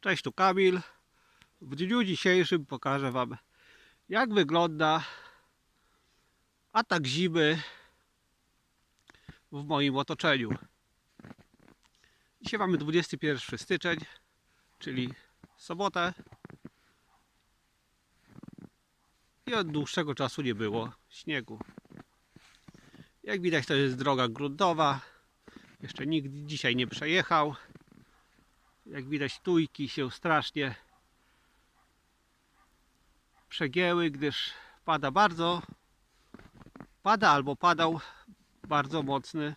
Cześć, tu Kamil. W dniu dzisiejszym pokażę Wam, jak wygląda atak zimy w moim otoczeniu. Dzisiaj mamy 21 styczeń, czyli sobotę. I od dłuższego czasu nie było śniegu. Jak widać, to jest droga gruntowa. Jeszcze nikt dzisiaj nie przejechał. Jak widać, tujki się strasznie przegięły, gdyż pada bardzo, pada albo padał bardzo mocny,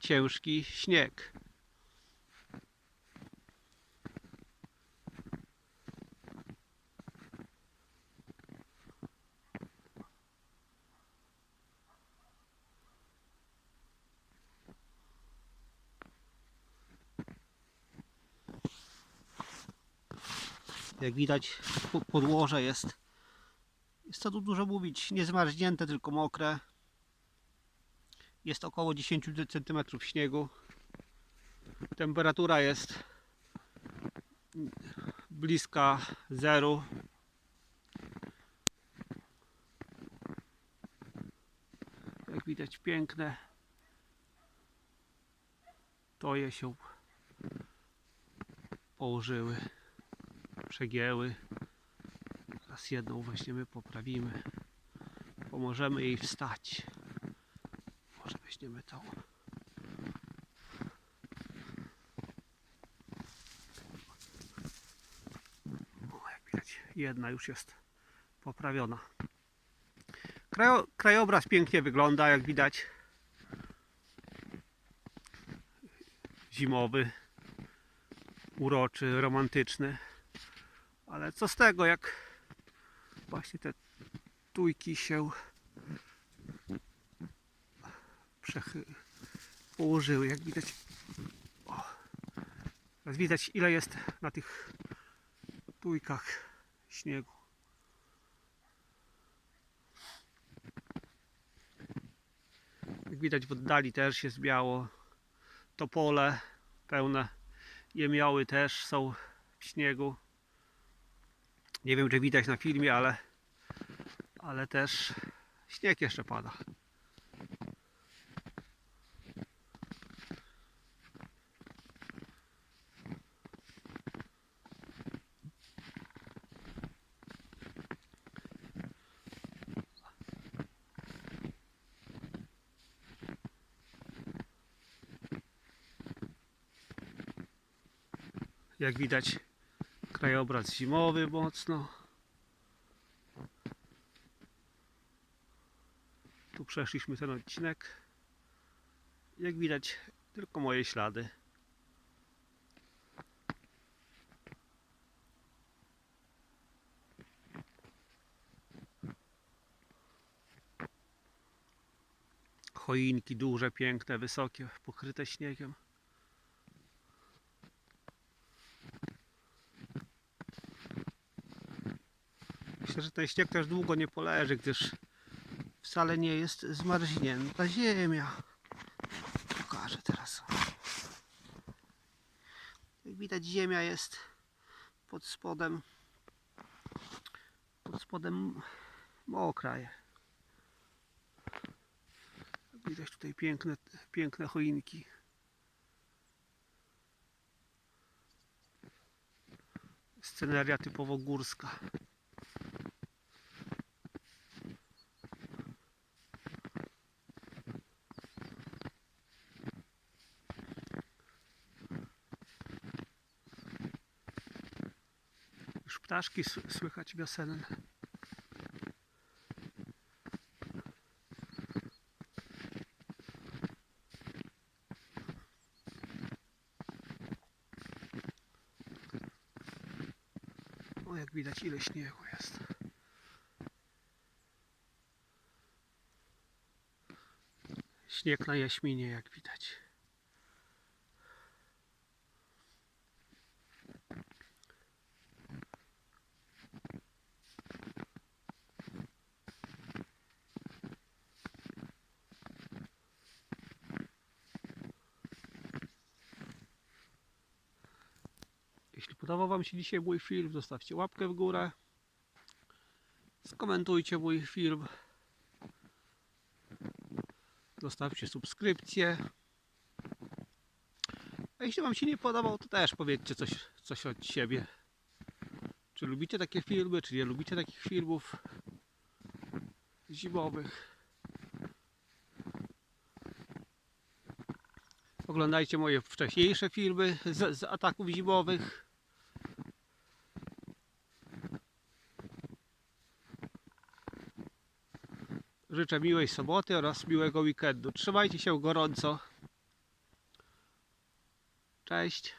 ciężki śnieg. Jak widać, po- podłoże jest, jest co tu dużo mówić, nie zmarznięte, tylko mokre. Jest około 10 cm śniegu. Temperatura jest bliska zeru. Jak widać, piękne toje się położyły przegięły. Teraz jedną weźmiemy, poprawimy. Pomożemy jej wstać. Może weźmiemy tą. O, jak widać, jedna już jest poprawiona. Krajo, krajobraz pięknie wygląda, jak widać. Zimowy, uroczy, romantyczny. Ale co z tego, jak właśnie te tujki się przechy... położyły, jak widać. O. Widać ile jest na tych tujkach śniegu. Jak widać w oddali też jest biało. Topole pełne jemioły też są w śniegu. Nie wiem, czy widać na filmie, ale, ale też śnieg jeszcze pada. Jak widać, krajobraz zimowy mocno. Tu przeszliśmy ten odcinek. Jak widać, tylko moje ślady. Choinki duże, piękne, wysokie, pokryte śniegiem. Myślę, że ten śnieg też długo nie poleży, gdyż wcale nie jest zmarznięta ziemia. Pokażę teraz. Jak widać ziemia jest pod spodem pod spodem mokra. Widać tutaj piękne, piękne choinki. Sceneria typowo górska. Ptaszki słychać wiosenne. O, jak widać, ile śniegu jest. Śnieg na jaśminie, jak widać. Jeśli podobał Wam się dzisiaj mój film, zostawcie łapkę w górę. Skomentujcie mój film. Zostawcie subskrypcję. A jeśli Wam się nie podobał, to też powiedzcie coś, coś od siebie. Czy lubicie takie filmy, czy nie lubicie takich filmów zimowych? Oglądajcie moje wcześniejsze filmy z, z ataków zimowych. Życzę miłej soboty oraz miłego weekendu. Trzymajcie się gorąco. Cześć.